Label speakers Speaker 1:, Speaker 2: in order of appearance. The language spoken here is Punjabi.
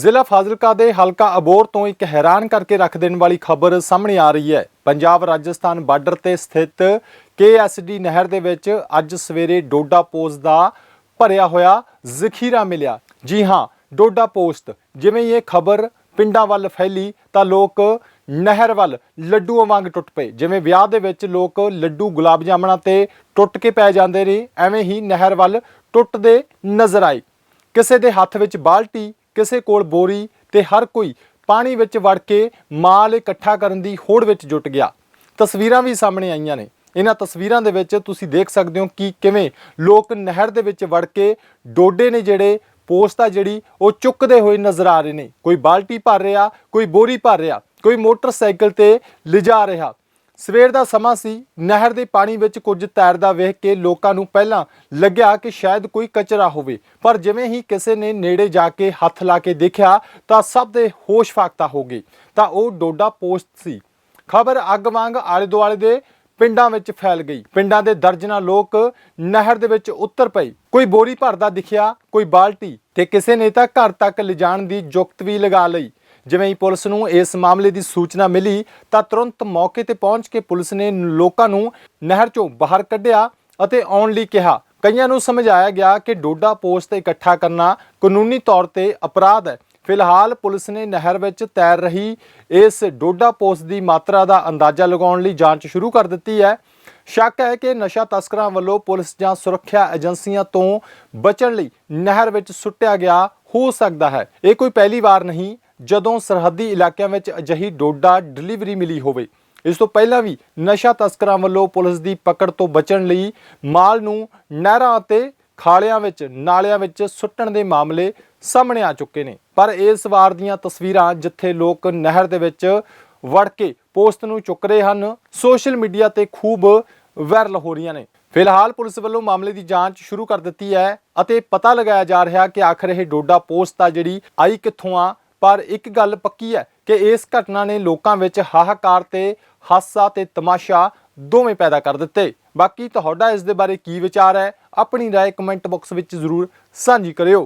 Speaker 1: ਜ਼ਿਲ੍ਹਾ ਫਾਜ਼ਿਲਕਾ ਦੇ ਹਲਕਾ ਅਬੋਰ ਤੋਂ ਇੱਕ ਹੈਰਾਨ ਕਰਕੇ ਰੱਖ ਦੇਣ ਵਾਲੀ ਖਬਰ ਸਾਹਮਣੇ ਆ ਰਹੀ ਹੈ। ਪੰਜਾਬ, ਰਾਜਸਥਾਨ ਬਾਰਡਰ ਤੇ ਸਥਿਤ KSD ਨਹਿਰ ਦੇ ਵਿੱਚ ਅੱਜ ਸਵੇਰੇ ਡੋਡਾ ਪੋਸਟ ਦਾ ਭਰਿਆ ਹੋਇਆ ਜ਼ਖੀਰਾ ਮਿਲਿਆ। ਜੀ ਹਾਂ, ਡੋਡਾ ਪੋਸਟ। ਜਿਵੇਂ ਇਹ ਖਬਰ ਪਿੰਡਾਂ ਵੱਲ ਫੈਲੀ ਤਾਂ ਲੋਕ ਨਹਿਰ ਵੱਲ ਲੱਡੂਆਂ ਵਾਂਗ ਟੁੱਟ ਪਏ। ਜਿਵੇਂ ਵਿਆਹ ਦੇ ਵਿੱਚ ਲੋਕ ਲੱਡੂ ਗੁਲਾਬ ਜਾਮਣਾ ਤੇ ਟੁੱਟ ਕੇ ਪੈ ਜਾਂਦੇ ਨੇ, ਐਵੇਂ ਹੀ ਨਹਿਰ ਵੱਲ ਟੁੱਟਦੇ ਨਜ਼ਰ ਆਏ। ਕਿਸੇ ਦੇ ਹੱਥ ਵਿੱਚ ਬਾਲਟੀ ਕਿਸੇ ਕੋਲ ਬੋਰੀ ਤੇ ਹਰ ਕੋਈ ਪਾਣੀ ਵਿੱਚ ਵੜ ਕੇ ਮਾਲ ਇਕੱਠਾ ਕਰਨ ਦੀ ਹੋੜ ਵਿੱਚ ਜੁਟ ਗਿਆ। ਤਸਵੀਰਾਂ ਵੀ ਸਾਹਮਣੇ ਆਈਆਂ ਨੇ। ਇਹਨਾਂ ਤਸਵੀਰਾਂ ਦੇ ਵਿੱਚ ਤੁਸੀਂ ਦੇਖ ਸਕਦੇ ਹੋ ਕਿ ਕਿਵੇਂ ਲੋਕ ਨਹਿਰ ਦੇ ਵਿੱਚ ਵੜ ਕੇ ਡੋਡੇ ਨੇ ਜਿਹੜੇ ਪੋਸਟ ਆ ਜਿਹੜੀ ਉਹ ਚੁੱਕਦੇ ਹੋਏ ਨਜ਼ਰ ਆ ਰਹੇ ਨੇ। ਕੋਈ ਬਾਲਟੀ ਭਰ ਰਿਹਾ, ਕੋਈ ਬੋਰੀ ਭਰ ਰਿਹਾ, ਕੋਈ ਮੋਟਰਸਾਈਕਲ ਤੇ ਲਿਜਾ ਰਿਹਾ। ਸਵੇਰ ਦਾ ਸਮਾਂ ਸੀ। ਨਹਿਰ ਦੇ ਪਾਣੀ ਵਿੱਚ ਕੁਝ ਤੈਰਦਾ ਵੇਖ ਕੇ ਲੋਕਾਂ ਨੂੰ ਪਹਿਲਾਂ ਲੱਗਿਆ ਕਿ ਸ਼ਾਇਦ ਕੋਈ ਕਚਰਾ ਹੋਵੇ। ਪਰ ਜਿਵੇਂ ਹੀ ਕਿਸੇ ਨੇ ਨੇੜੇ ਜਾ ਕੇ ਹੱਥ ਲਾ ਕੇ ਦੇਖਿਆ, ਤਾਂ ਸਭ ਦੇ ਹੋਸ਼ ਫਾਕਤਾ ਹੋ ਗਏ। ਤਾਂ ਉਹ ਡੋਡਾ ਪੋਸਟ ਸੀ। ਖਬਰ ਅੱਗ ਵਾਂਗ ਆਲੇ ਦੁਆਲੇ ਦੇ ਪਿੰਡਾਂ ਵਿੱਚ ਫੈਲ ਗਈ। ਪਿੰਡਾਂ ਦੇ ਦਰਜਨਾਂ ਲੋਕ ਨਹਿਰ ਦੇ ਵਿੱਚ ਉਤਰ ਪਏ। ਕੋਈ ਬੋਰੀ ਭਰਦਾ ਦਿਖਿਆ, ਕੋਈ ਬਾਲਟੀ ਤੇ ਕਿਸੇ ਨੇ ਤਾਂ ਘਰ ਤੱਕ ਲਿਜਾਣ ਦੀ ਜੁਗਤ ਵੀ ਲਗਾ ਲਈ। ਜਿਵੇਂ ਹੀ ਪੁਲਿਸ ਨੂੰ ਇਸ ਮਾਮਲੇ ਦੀ ਸੂਚਨਾ ਮਿਲੀ ਤਾਂ ਤੁਰੰਤ ਮੌਕੇ ਤੇ ਪਹੁੰਚ ਕੇ ਪੁਲਿਸ ਨੇ ਲੋਕਾਂ ਨੂੰ ਨਹਿਰ ਚੋਂ ਬਾਹਰ ਕੱਢਿਆ ਅਤੇ ਆਉਣ ਲਈ ਕਿਹਾ। ਕਈਆਂ ਨੂੰ ਸਮਝਾਇਆ ਗਿਆ ਕਿ ਡੋਡਾ ਪੋਸਟ ਇਕੱਠਾ ਕਰਨਾ ਕਾਨੂੰਨੀ ਤੌਰ ਤੇ ਅਪਰਾਧ ਹੈ। ਫਿਲਹਾਲ ਪੁਲਿਸ ਨੇ ਨਹਿਰ ਵਿੱਚ ਤੈਰ ਰਹੀ ਇਸ ਡੋਡਾ ਪੋਸਟ ਦੀ ਮਾਤਰਾ ਦਾ ਅੰਦਾਜ਼ਾ ਲਗਾਉਣ ਲਈ ਜਾਂਚ ਸ਼ੁਰੂ ਕਰ ਦਿੱਤੀ ਹੈ। ਸ਼ੱਕ ਹੈ ਕਿ ਨਸ਼ਾ ਤਸਕਰਾਂ ਵੱਲੋਂ ਪੁਲਿਸ ਜਾਂ ਸੁਰੱਖਿਆ ਏਜੰਸੀਆਂ ਤੋਂ ਬਚਣ ਲਈ ਨਹਿਰ ਵਿੱਚ ਸੁੱਟਿਆ ਗਿਆ ਹੋ ਸਕਦਾ ਹੈ। ਇਹ ਕੋਈ ਪਹਿਲੀ ਵਾਰ ਨਹੀਂ ਜਦੋਂ ਸਰਹੱਦੀ ਇਲਾਕਿਆਂ ਵਿੱਚ ਅਜਿਹੀ ਡੋਡਾ ਡਿਲੀਵਰੀ ਮਿਲੀ ਹੋਵੇ। ਇਸ ਤੋਂ ਪਹਿਲਾਂ ਵੀ ਨਸ਼ਾ ਤਸਕਰਾਂ ਵੱਲੋਂ ਪੁਲਿਸ ਦੀ ਪਕੜ ਤੋਂ ਬਚਣ ਲਈ ਮਾਲ ਨੂੰ ਨਹਿਰਾਂ ਅਤੇ ਖਾਲਿਆਂ ਵਿੱਚ, ਨਾਲਿਆਂ ਵਿੱਚ ਸੁੱਟਣ ਦੇ ਮਾਮਲੇ ਸਾਹਮਣੇ ਆ ਚੁੱਕੇ ਨੇ। ਪਰ ਇਸ ਵਾਰ ਦੀਆਂ ਤਸਵੀਰਾਂ ਜਿੱਥੇ ਲੋਕ ਨਹਿਰ ਦੇ ਵਿੱਚ ਵੜ ਕੇ ਪੋਸਟ ਨੂੰ ਚੁੱਕ ਰਹੇ ਹਨ, ਸੋਸ਼ਲ ਮੀਡੀਆ ਤੇ ਖੂਬ ਵਾਇਰਲ ਹੋ ਰਹੀਆਂ ਨੇ। ਫਿਲਹਾਲ ਪੁਲਿਸ ਵੱਲੋਂ ਮਾਮਲੇ ਦੀ ਜਾਂਚ ਸ਼ੁਰੂ ਕਰ ਦਿੱਤੀ ਹੈ ਅਤੇ ਪਤਾ ਲਗਾਇਆ ਜਾ ਰਿਹਾ ਕਿ ਆਖਰ ਇਹ ਡੋਡਾ ਪੋਸਟ ਆ ਜਿਹੜੀ ਆਈ ਕਿੱਥੋਂ ਆ ਪਰ ਇੱਕ ਗੱਲ ਪੱਕੀ ਹੈ ਕਿ ਇਸ ਘਟਨਾ ਨੇ ਲੋਕਾਂ ਵਿੱਚ ਹਾਹਾਕਾਰ ਤੇ ਹਾਸਾ ਤੇ ਤਮਾਸ਼ਾ ਦੋਵੇਂ ਪੈਦਾ ਕਰ ਦਿੱਤੇ ਬਾਕੀ ਤੁਹਾਡਾ ਇਸ ਦੇ ਬਾਰੇ ਕੀ ਵਿਚਾਰ ਹੈ ਆਪਣੀ رائے ਕਮੈਂਟ ਬਾਕਸ ਵਿੱਚ ਜ਼ਰੂਰ ਸਾਂਝੀ ਕਰਿਓ